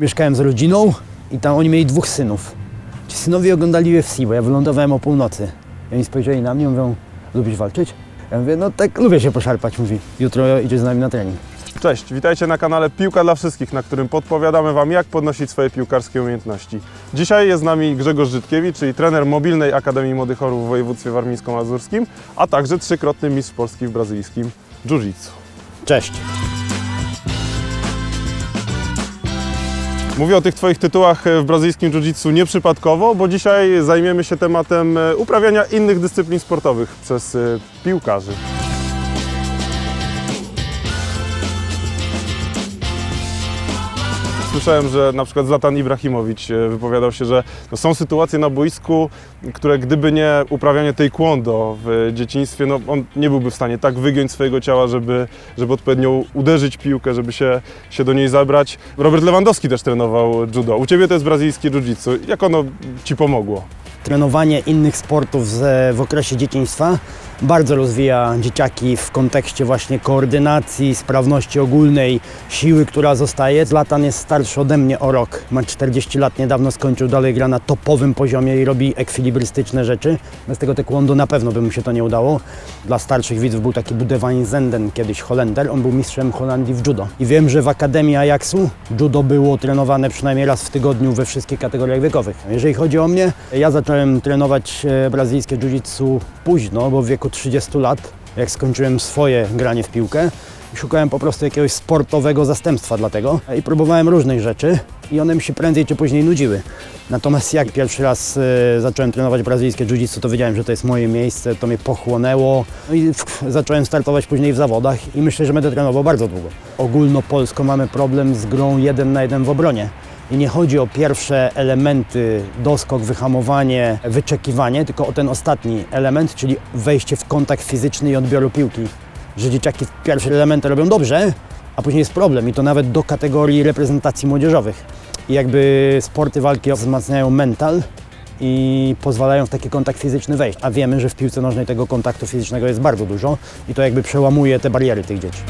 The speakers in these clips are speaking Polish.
Mieszkałem z rodziną i tam oni mieli dwóch synów. Ci synowie oglądali UFC, bo ja wylądowałem o północy. I oni spojrzeli na mnie, mówią, lubisz walczyć? Ja mówię, no tak, lubię się poszarpać, mówi. Jutro idziesz z nami na trening. Cześć, witajcie na kanale Piłka dla Wszystkich, na którym podpowiadamy Wam, jak podnosić swoje piłkarskie umiejętności. Dzisiaj jest z nami Grzegorz Żydkiewicz, czyli trener mobilnej Akademii Młodych w województwie warmińsko-mazurskim, a także trzykrotny mistrz Polski w brazylijskim jiu-jitsu. Cześć. Mówię o tych Twoich tytułach w brazylijskim jiu-jitsu nieprzypadkowo, bo dzisiaj zajmiemy się tematem e, uprawiania innych dyscyplin sportowych przez e, piłkarzy. Słyszałem, że na przykład Zlatan Ibrahimowicz e, wypowiadał się, że no są sytuacje na boisku, które gdyby nie uprawianie taekwondo w dzieciństwie, no on nie byłby w stanie tak wygiąć swojego ciała, żeby, żeby odpowiednio uderzyć piłkę, żeby się, się do niej zabrać. Robert Lewandowski też trenował judo. U Ciebie to jest brazylijskie jiu-jitsu. Jak ono Ci pomogło? Trenowanie innych sportów z, w okresie dzieciństwa bardzo rozwija dzieciaki w kontekście właśnie koordynacji, sprawności ogólnej, siły, która zostaje. Zlatan jest starszy ode mnie o rok, ma 40 lat, niedawno skończył, dalej gra na topowym poziomie i robi ekwilibrystyczne rzeczy. Bez tego taekwondo na pewno by mu się to nie udało. Dla starszych widzów był taki Budewain Zenden, kiedyś Holender, on był mistrzem Holandii w judo. I wiem, że w Akademii Ajaxu judo było trenowane przynajmniej raz w tygodniu we wszystkich kategoriach wiekowych. Jeżeli chodzi o mnie, ja zacząłem trenować e, brazylijskie jiu-jitsu późno, bo w wieku 30 lat, jak skończyłem swoje granie w piłkę, szukałem po prostu jakiegoś sportowego zastępstwa dla tego i próbowałem różnych rzeczy i one mi się prędzej czy później nudziły. Natomiast jak pierwszy raz e, zacząłem trenować brazylijskie jiu-jitsu, to wiedziałem, że to jest moje miejsce, to mnie pochłonęło no i zacząłem startować później w zawodach i myślę, że będę trenował bardzo długo. Ogólnopolsko mamy problem z grą jeden na jeden w obronie. I nie chodzi o pierwsze elementy, doskok, wyhamowanie, wyczekiwanie, tylko o ten ostatni element, czyli wejście w kontakt fizyczny i odbioru piłki. Że dzieciaki pierwsze elementy robią dobrze, a później jest problem i to nawet do kategorii reprezentacji młodzieżowych. I jakby sporty walki wzmacniają mental i pozwalają w taki kontakt fizyczny wejść. A wiemy, że w piłce nożnej tego kontaktu fizycznego jest bardzo dużo i to jakby przełamuje te bariery tych dzieci.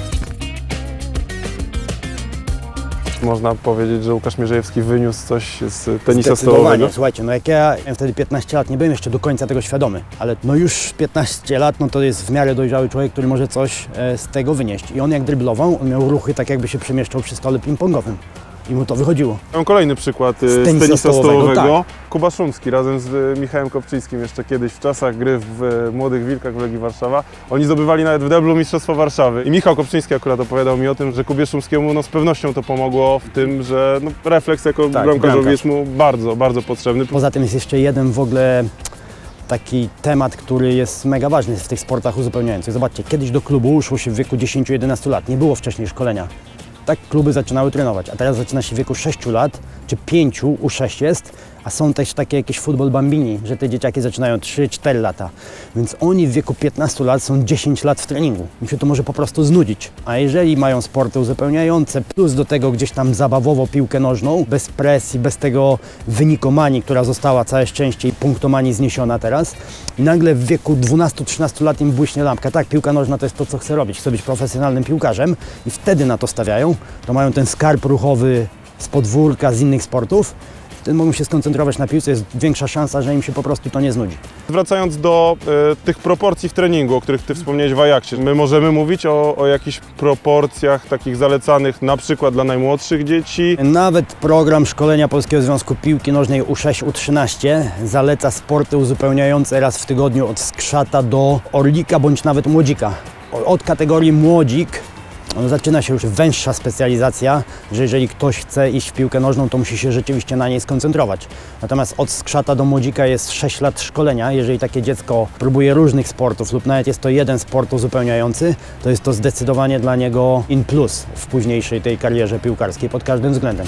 Można powiedzieć, że Łukasz Mierzejewski wyniósł coś z tenisa stołowego. Słuchajcie, no jak ja miałem wtedy 15 lat, nie byłem jeszcze do końca tego świadomy, ale no już 15 lat, no to jest w miarę dojrzały człowiek, który może coś e, z tego wynieść. I on jak dryblował, on miał ruchy tak jakby się przemieszczał przy stole ping-pongowym. I mu to wychodziło. Mam kolejny przykład y, Z tenisa tenisa, stołowego, stołowego. Kuba Szumski razem z y, Michałem Kopczyńskim jeszcze kiedyś w czasach gry w Młodych Wilkach w Legii Warszawa. Oni zdobywali nawet w deblu Mistrzostwo Warszawy. I Michał Kopczyński akurat opowiadał mi o tym, że Kubie Szumskiemu no, z pewnością to pomogło w tym, że no, refleks jako Tak, bramkarzowi bramkarz. jest mu bardzo, bardzo potrzebny. Poza tym jest jeszcze jeden w ogóle taki temat, który jest mega ważny w tych sportach uzupełniających. Zobaczcie, kiedyś do klubu uszło się w wieku 10-11 lat, nie było wcześniej szkolenia. Tak kluby zaczynały trenować, a teraz zaczyna się w wieku 6 lat, czy 5, u 6 jest, a są też takie jakieś futbol bambini, że te dzieciaki zaczynają 3-4 lata. Więc oni w wieku 15 lat są 10 lat w treningu. Mi się to może po prostu znudzić. A jeżeli mają sporty uzupełniające, plus do tego gdzieś tam zabawowo piłkę nożną, bez presji, bez tego wynikomanii, która została całe szczęście i punktomanii zniesiona teraz, i nagle w wieku 12-13 lat im błyśnie lampka. Tak, piłka nożna to jest to, co chcę robić. Chcę być profesjonalnym piłkarzem i wtedy na to stawiają. To mają ten skarb ruchowy z podwórka, z innych sportów. Mogą się skoncentrować na piłce, jest większa szansa, że im się po prostu to nie znudzi. Wracając do e, tych proporcji w treningu, o których Ty wspomniałeś w Ajaxie, my możemy mówić o, o jakichś proporcjach takich zalecanych na przykład dla najmłodszych dzieci, Nawet program szkolenia Polskiego Związku Piłki Nożnej U6, U13 zaleca sporty uzupełniające raz w tygodniu od skrzata do orlika bądź nawet młodzika. Od kategorii młodzik zaczyna się już węższa specjalizacja, że jeżeli ktoś chce iść w piłkę nożną, to musi się rzeczywiście na niej skoncentrować. Natomiast od skrzata do młodzika jest 6 lat szkolenia. Jeżeli takie dziecko próbuje różnych sportów lub nawet jest to jeden sport uzupełniający, to jest to zdecydowanie dla niego in plus w późniejszej tej karierze piłkarskiej pod każdym względem.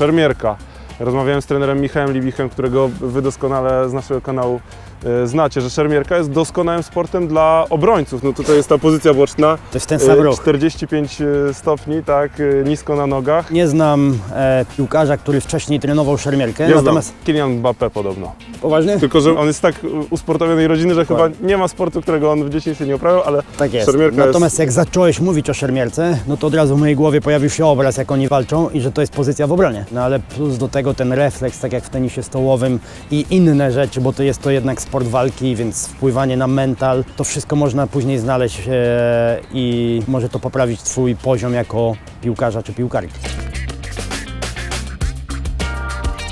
szermierka. Rozmawiałem z trenerem Michałem Libichem, którego Wy doskonale z naszego kanału e, znacie, że szermierka jest doskonałym sportem dla obrońców. No tutaj jest ta pozycja boczna, To jest ten sam e, ruch. 45 stopni, tak, e, nisko na nogach. Nie znam e, piłkarza, który wcześniej trenował szermierkę, Ja natomiast znam. Kylian Mbappé podobno. Poważnie? Tylko, że on jest tak usportowionej rodziny, że chyba nie ma sportu, którego on w dzieciństwie nie uprawiał, ale Tak jest. szermierka Natomiast jak zacząłeś mówić o szermierce, no to od razu w mojej głowie pojawił się obraz, jak oni walczą i że to jest pozycja w obronie. No ale plus do tego ten refleks, tak jak w tenisie stołowym i inne rzeczy, bo to jest to jednak sport walki, więc wpływanie na mental, to wszystko można później znaleźć e, i może to poprawić Twój poziom jako piłkarza czy piłkarki.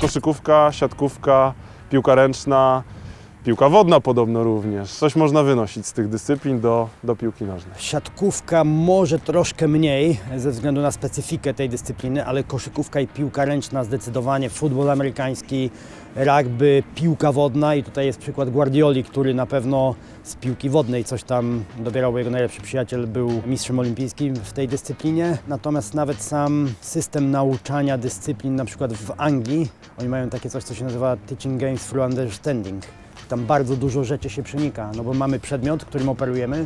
koszykówka, siatkówka, piłka ręczna, piłka wodna podobno również. Coś można wynosić z tych dyscyplin do, do piłki nożnej. Siatkówka może troszkę mniej ze względu na specyfikę tej dyscypliny, ale koszykówka i piłka ręczna zdecydowanie, futbol amerykański, rugby, piłka wodna i tutaj jest przykład Guardioli, który na pewno z piłki wodnej coś tam dobierał, bo jego najlepszy przyjaciel był mistrzem olimpijskim w tej dyscyplinie. Natomiast nawet sam system nauczania dyscyplin, na przykład w Anglii, oni mają takie coś, co się nazywa Teaching Games through Understanding. Tam bardzo dużo rzeczy się przenika, no bo mamy przedmiot, którym operujemy,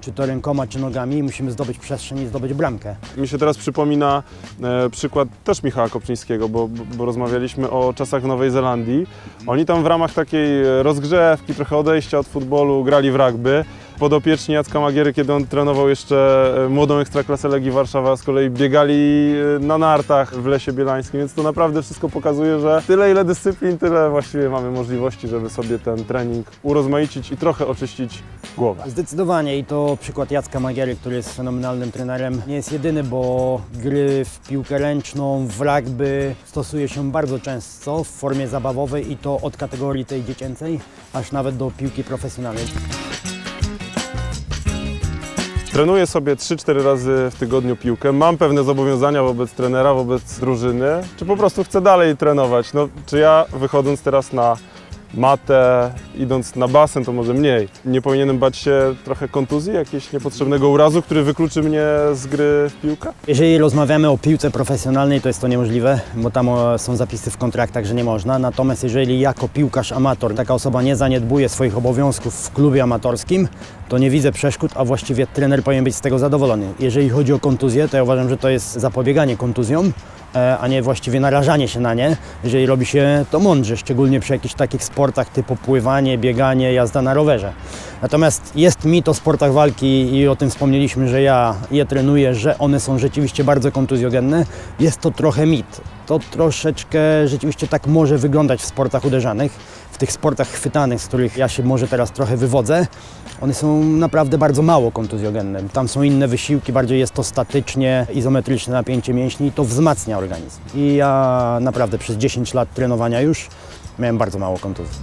czy to rękoma, czy nogami i musimy zdobyć przestrzeń i zdobyć bramkę. Mi się teraz przypomina e, przykład też Michała Kopczyńskiego, bo, bo, rozmawialiśmy o czasach Nowej Zelandii. Oni tam w ramach takiej e, rozgrzewki, trochę odejścia od futbolu, grali w rugby. Podopieczni Jacka Magiery, kiedy on trenował jeszcze e, młodą ekstraklasę Legii Warszawa, z kolei biegali e, na nartach w Lesie Bielańskim, więc to naprawdę wszystko pokazuje, że tyle ile dyscyplin, tyle właściwie mamy możliwości, żeby sobie ten trening urozmaicić i trochę oczyścić głowę. Zdecydowanie i to przykład Jacka Magiery, który jest fenomenalnym trenerem. Nie jest jedyny, bo gry w piłkę ręczną, w rugby stosuje się bardzo często w formie zabawowej i to od kategorii tej dziecięcej, aż nawet do piłki profesjonalnej. Trenuję sobie 3-4 razy w tygodniu piłkę. Mam pewne zobowiązania wobec trenera, wobec drużyny. Czy po prostu chcę dalej trenować? No, czy ja wychodząc teraz na matę, idąc na basen, to może mniej. Nie powinienem bać się trochę kontuzji, jakiegoś niepotrzebnego urazu, który wykluczy mnie z gry w piłkę? Jeżeli rozmawiamy o piłce profesjonalnej, to jest to niemożliwe, bo tam o, są zapisy w kontraktach, że nie można. Natomiast jeżeli jako piłkarz amator taka osoba nie zaniedbuje swoich obowiązków w klubie amatorskim, to nie widzę przeszkód, a właściwie trener powinien być z tego zadowolony. Jeżeli chodzi o kontuzję, to ja uważam, że to jest zapobieganie kontuzjom, e, a nie właściwie narażanie się na nie, jeżeli robi się to mądrze, szczególnie przy jakichś takich sportach typu pływanie, bieganie, jazda na rowerze. Natomiast jest mit o sportach walki i o tym wspomnieliśmy, że ja je trenuję, że one są rzeczywiście bardzo kontuzjogenne. Jest to trochę mit. To troszeczkę rzeczywiście tak może wyglądać w sportach uderzanych, w tych sportach chwytanych, z których ja się może teraz trochę wywodzę. One są naprawdę bardzo mało kontuzjogenne. Tam są inne wysiłki, bardziej jest to statycznie, izometryczne napięcie mięśni i to wzmacnia organizm. I ja naprawdę przez 10 lat trenowania już miałem bardzo mało kontuzji.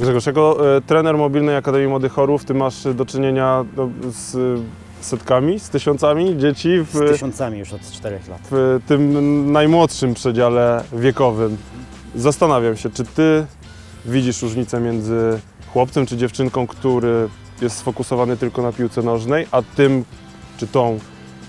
Grzegorz, jako e, trener Mobilnej Akademii Młodych Chorów, Ty masz do czynienia no, z setkami, z tysiącami dzieci w, Z tysiącami już od 4 lat. w tym najmłodszym przedziale wiekowym. Zastanawiam się, czy Ty widzisz różnicę między chłopcem czy dziewczynką, który jest sfokusowany tylko na piłce nożnej, a tym czy tą,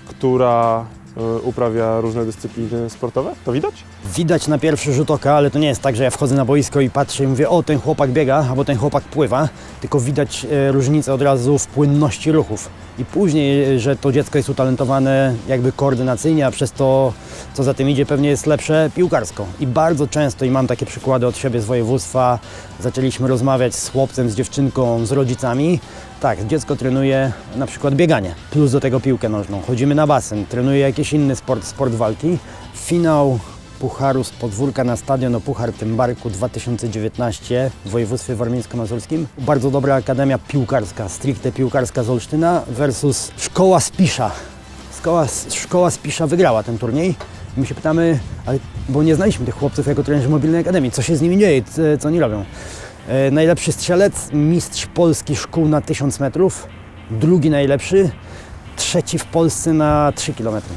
która e, uprawia różne dyscypliny sportowe? To widać? Widać na pierwszy rzut oka, ale to nie jest tak, że ja wchodzę na boisko i patrzę i mówię, o ten chłopak biega, albo ten chłopak pływa, tylko widać e, różnicę od razu w płynności ruchów. I później, e, że to dziecko jest utalentowane jakby koordynacyjnie, a przez to, co za tym idzie, pewnie jest lepsze piłkarsko. I bardzo często, i mam takie przykłady od siebie z województwa, zaczęliśmy rozmawiać z chłopcem, z dziewczynką, z rodzicami. Tak, dziecko trenuje na przykład bieganie, plus do tego piłkę nożną. Chodzimy na basen, trenuje jakiś inny sport, sport walki. Finał Pucharu z podwórka na stadion o Puchar Tymbarku 2019 w województwie warmińsko-mazurskim. Bardzo dobra akademia piłkarska, stricte piłkarska z Olsztyna versus Szkoła Spisza. Szkoła, Szkoła Spisza wygrała ten turniej. My się pytamy, ale, bo nie znaliśmy tych chłopców jako trenerzy mobilnej akademii, co się z nimi dzieje, co, co oni robią. E, najlepszy strzelec, mistrz Polski szkół na 1000 metrów, drugi najlepszy, trzeci w Polsce na 3 kilometry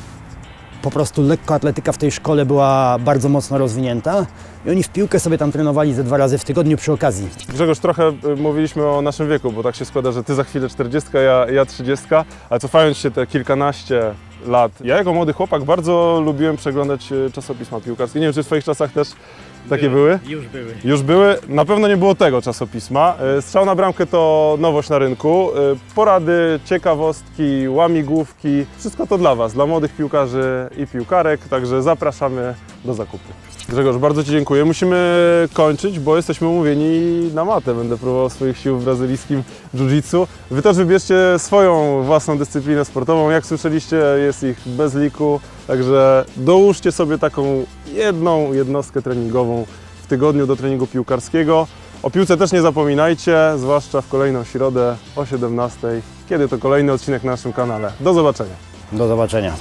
po prostu lekkoatletyka w tej szkole była bardzo mocno rozwinięta i oni w piłkę sobie tam trenowali ze dwa razy w tygodniu przy okazji. Grzegorz, trochę y, mówiliśmy o naszym wieku, bo tak się składa, że ty za chwilę 40, ja, ja 30, ale cofając się te kilkanaście lat, ja jako młody chłopak bardzo lubiłem przeglądać y, czasopisma piłkarskie. Nie wiem, czy w swoich czasach też Takie były? Już były. Już były. Na pewno nie było tego czasopisma. E, Strzał na bramkę to nowość na rynku. E, Porady, ciekawostki, łamigłówki. Wszystko to dla Was, dla młodych piłkarzy i piłkarek. Także zapraszamy do zakupu. Grzegorz, bardzo Ci dziękuję. Musimy kończyć, bo jesteśmy umówieni na matę. Będę próbował swoich sił w brazylijskim jiu-jitsu. Wy też wybierzcie swoją własną dyscyplinę sportową. Jak słyszeliście, jest ich bez liku. Także dołóżcie sobie taką jedną jednostkę treningową w tygodniu do treningu piłkarskiego. O piłce też nie zapominajcie, zwłaszcza w kolejną środę o 17:00, kiedy to kolejny odcinek na naszym kanale. Do zobaczenia. Do zobaczenia.